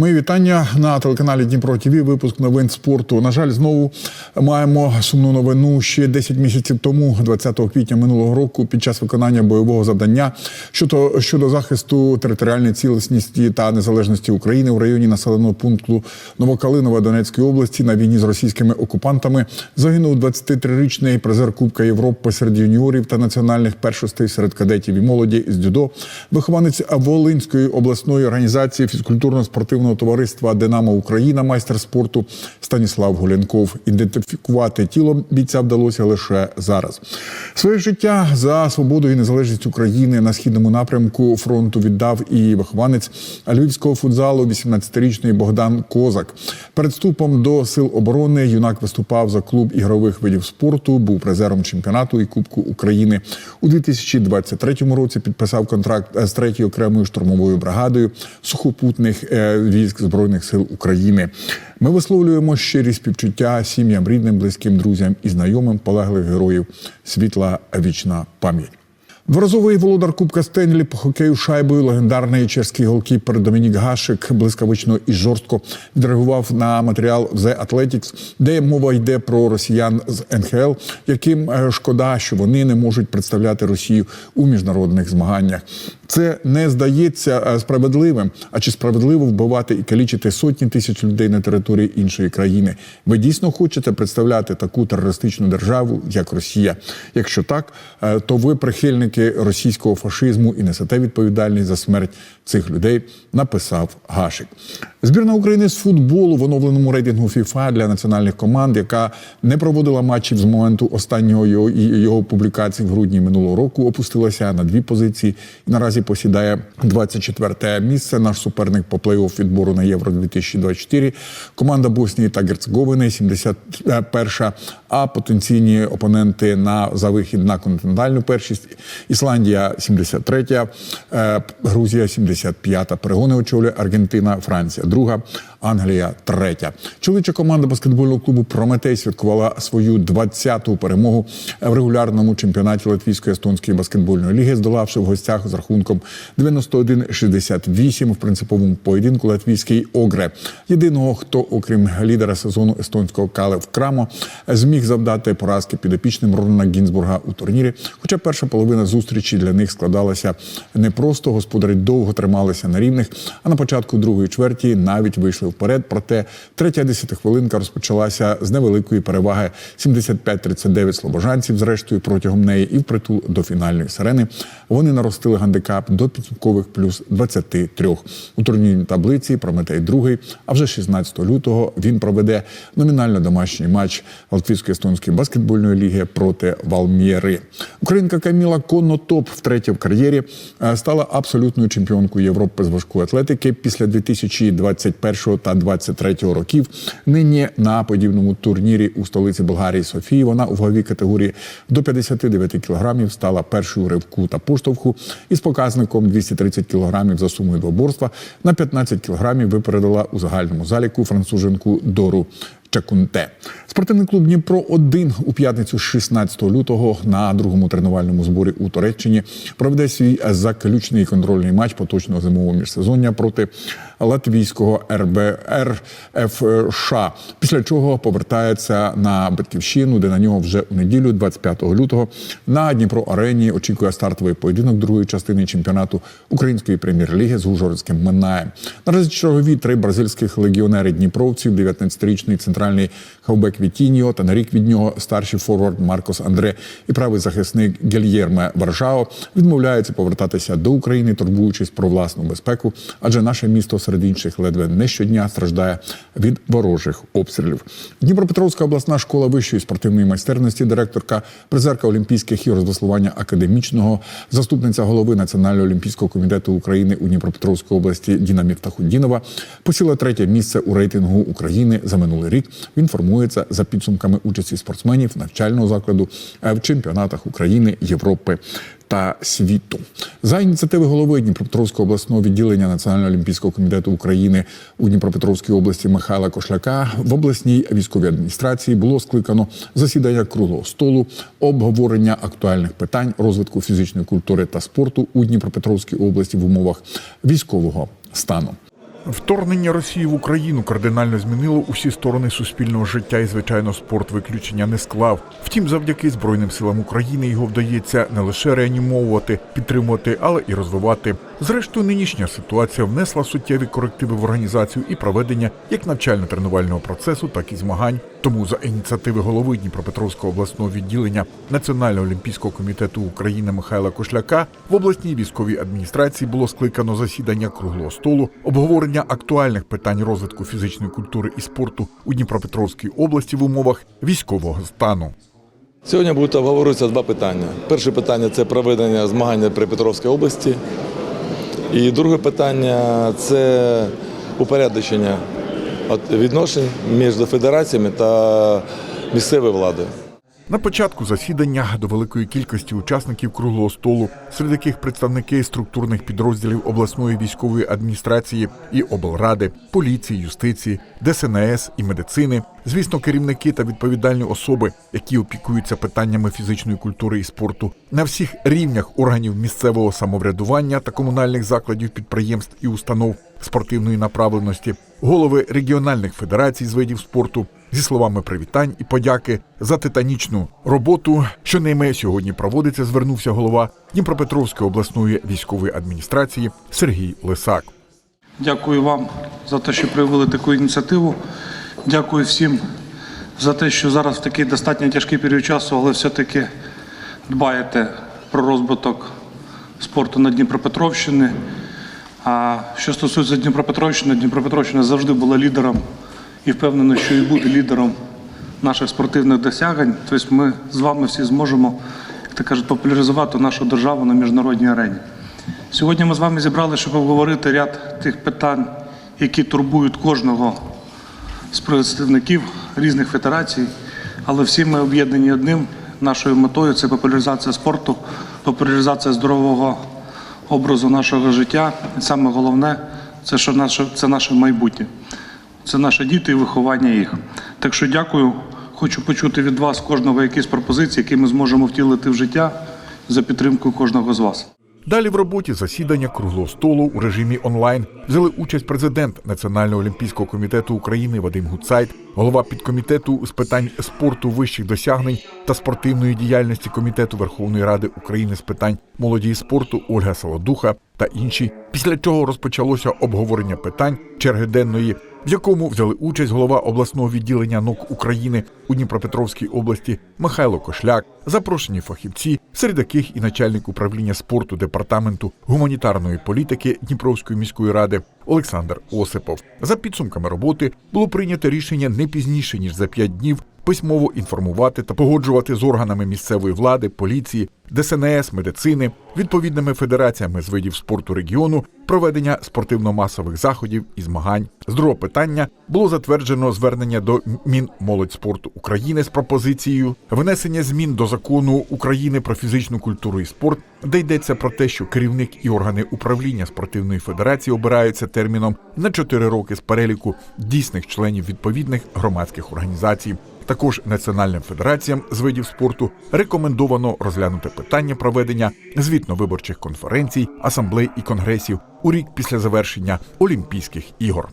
Мої вітання на телеканалі Дніпро ТВ. Випуск новин спорту. На жаль, знову маємо сумну новину. Ще 10 місяців тому, 20 квітня минулого року, під час виконання бойового завдання щодо щодо захисту територіальної цілісності та незалежності України в районі населеного пункту Новокалинова Донецької області на війні з російськими окупантами загинув 23-річний призер Кубка Європи серед юніорів та національних першостей серед кадетів і молоді з дзюдо, вихованець Волинської обласної організації фізкультурно-спортивного товариства Динамо Україна, майстер спорту Станіслав Гулянков. Ідентифікувати тіло бійця вдалося лише зараз. Своє життя за свободу і незалежність України на східному напрямку фронту віддав і вихованець львівського футзалу, 18-річний Богдан Козак. Перед вступом до сил оборони юнак виступав за клуб ігрових видів спорту, був призером чемпіонату і Кубку України. У 2023 році підписав контракт з третьою окремою штурмовою бригадою сухопутних е, військ збройних сил України. Ми висловлюємо щирі співчуття сім'ям, рідним, близьким друзям і знайомим полеглих героїв. Світла вічна пам'ять. Дворазовий володар Кубка Стенлі по хокею шайбою легендарний чеський голкіпер Домінік Гашик блискавично і жорстко відреагував на матеріал The Athletics, де мова йде про росіян з НХЛ, яким е, шкода, що вони не можуть представляти Росію у міжнародних змаганнях. Це не здається е, справедливим. А чи справедливо вбивати і калічити сотні тисяч людей на території іншої країни? Ви дійсно хочете представляти таку терористичну державу, як Росія? Якщо так, е, то ви прихильники російського фашизму і несете відповідальність за смерть цих людей. Написав Гашик. Збірна України з футболу в оновленому рейтингу ФІФА для національних команд, яка не проводила матчів з моменту останнього його його публікації в грудні минулого року, опустилася на дві позиції і наразі посідає 24 місце. Наш суперник по плей-офф відбору на євро 2024 Команда Боснії та Герцеговини 71 а потенційні опоненти на за вихід на континентальну першість. Ісландія 73, е, Грузія 75. Перегони очолює Аргентина, Франція. Друга Англія третя. Чоловіча команда баскетбольного клубу Прометей святкувала свою 20-ту перемогу в регулярному чемпіонаті Латвійської естонської баскетбольної ліги, здолавши в гостях з рахунком 91-68 в принциповому поєдинку латвійський Огре. Єдиного, хто, окрім лідера сезону естонського Калев Крамо, зміг завдати поразки підопічним Рона Гінзбурга у турнірі. Хоча перша половина зустрічі для них складалася не просто господарі довго трималися на рівних, а на початку другої чверті навіть вийшли вперед. Проте третя десятихвилинка розпочалася з невеликої переваги 75-39 слобожанців. Зрештою, протягом неї і впритул до фінальної сирени вони наростили гандикап до підсумкових плюс 23. У турнірній таблиці Прометей другий. А вже 16 лютого він проведе номінально домашній матч Латвійсько-естонської баскетбольної ліги проти Валмєри. Українка Каміла Конотоп втретє в кар'єрі е, стала абсолютною чемпіонкою Європи з важкої атлетики після 2021 та 2023 років. Нині на подібному турнірі у столиці Болгарії Софії вона у ваговій категорії до 59 кілограмів стала першою ривку та поштовху із показником 230 кілограмів за сумою двоборства на 15 кілограмів випередила у загальному заліку француженку Дору Чакунте. Спортивний клуб Дніпро 1 у п'ятницю 16 лютого на другому тренувальному зборі у Туреччині проведе свій заключний контрольний матч поточного зимового міжсезоння проти латвійського РБР ФШ, після чого повертається на батьківщину, де на нього вже у неділю, 25 лютого, на Дніпро Арені очікує стартовий поєдинок другої частини чемпіонату української прем'єр-ліги з Ужгородським Минаєм. Наразі чергові три бразильських легіонери Дніпровців, 19-річний центральний хавбек Вітіньо та на рік від нього старший форвард Маркос Андре і правий захисник Гельєрме Варшао відмовляються повертатися до України, турбуючись про власну безпеку, адже наше місто серед інших ледве не щодня страждає від ворожих обстрілів. Дніпропетровська обласна школа вищої спортивної майстерності, директорка, призерка Олімпійських ігор з академічного, заступниця голови Національного олімпійського комітету України у Дніпропетровській області Діна Міфтахудінова посіла третє місце у рейтингу України за минулий рік. Він формується за підсумками участі спортсменів навчального закладу в чемпіонатах України, Європи та світу. За ініціативи голови Дніпропетровського обласного відділення Національного олімпійського комітету України у Дніпропетровській області Михайла Кошляка в обласній військовій адміністрації було скликано засідання круглого столу, обговорення актуальних питань розвитку фізичної культури та спорту у Дніпропетровській області в умовах військового стану. Вторгнення Росії в Україну кардинально змінило усі сторони суспільного життя, і звичайно, спорт виключення не склав. Втім, завдяки Збройним силам України його вдається не лише реанімовувати, підтримувати, але і розвивати. Зрештою, нинішня ситуація внесла суттєві корективи в організацію і проведення як навчально-тренувального процесу, так і змагань. Тому за ініціативи голови Дніпропетровського обласного відділення Національного олімпійського комітету України Михайла Кошляка в обласній військовій адміністрації було скликано засідання круглого столу, обговорення актуальних питань розвитку фізичної культури і спорту у Дніпропетровській області в умовах військового стану. Сьогодні будуть обговорюватися два питання. Перше питання це проведення змагань при Петровській області. І друге питання це упорядочення відношень між федераціями та місцевою владою. На початку засідання до великої кількості учасників круглого столу, серед яких представники структурних підрозділів обласної військової адміністрації і облради, поліції, юстиції, ДСНС і медицини, звісно, керівники та відповідальні особи, які опікуються питаннями фізичної культури і спорту на всіх рівнях органів місцевого самоврядування та комунальних закладів, підприємств і установ спортивної направленості, голови регіональних федерацій з видів спорту, зі словами привітань і подяки за титанічну роботу, що ними сьогодні проводиться, звернувся голова Дніпропетровської обласної військової адміністрації Сергій Лисак. Дякую вам за те, що проявили таку ініціативу. Дякую всім за те, що зараз в такий достатньо тяжкий період часу, але все-таки дбаєте про розвиток спорту на Дніпропетровщині. А що стосується Дніпропетровщини, Дніпропетровщина завжди була лідером і впевнена, що і буде лідером наших спортивних досягнень. Тобто ми з вами всі зможемо, як то кажуть, популяризувати нашу державу на міжнародній арені. Сьогодні ми з вами зібрали, щоб обговорити ряд тих питань, які турбують кожного з представників різних федерацій, але всі ми об'єднані одним нашою метою це популяризація спорту, популяризація здорового образу нашого життя. І саме головне це наше майбутнє. Це наші діти і виховання їх. Так що дякую. Хочу почути від вас кожного якісь пропозиції, які ми зможемо втілити в життя за підтримкою кожного з вас. Далі в роботі засідання круглого столу у режимі онлайн взяли участь президент Національного олімпійського комітету України Вадим Гуцайт, голова підкомітету з питань спорту вищих досягнень та спортивної діяльності комітету Верховної Ради України з питань молоді і спорту Ольга Солодуха та інші. Після чого розпочалося обговорення питань черги денної, в якому взяли участь голова обласного відділення НОК України у Дніпропетровській області Михайло Кошляк, запрошені фахівці, серед яких і начальник управління спорту департаменту гуманітарної політики Дніпровської міської ради Олександр Осипов. За підсумками роботи було прийнято рішення не пізніше ніж за п'ять днів письмово інформувати та погоджувати з органами місцевої влади, поліції, ДСНС, медицини, відповідними федераціями з видів спорту регіону проведення спортивно-масових заходів і змагань. З другого питання було затверджено звернення до Мінмолодьспорту України з пропозицією внесення змін до закону України про фізичну культуру і спорт, де йдеться про те, що керівник і органи управління спортивної федерації обираються терміном на 4 роки з переліку дійсних членів відповідних громадських організацій. Також національним федераціям з видів спорту рекомендовано розглянути питання проведення звітно-виборчих конференцій, асамблей і конгресів у рік після завершення Олімпійських ігор.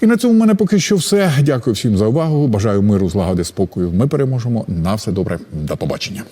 І на цьому в мене поки що все. Дякую всім за увагу. Бажаю миру, злагоди, спокою. Ми переможемо. На все добре. До побачення.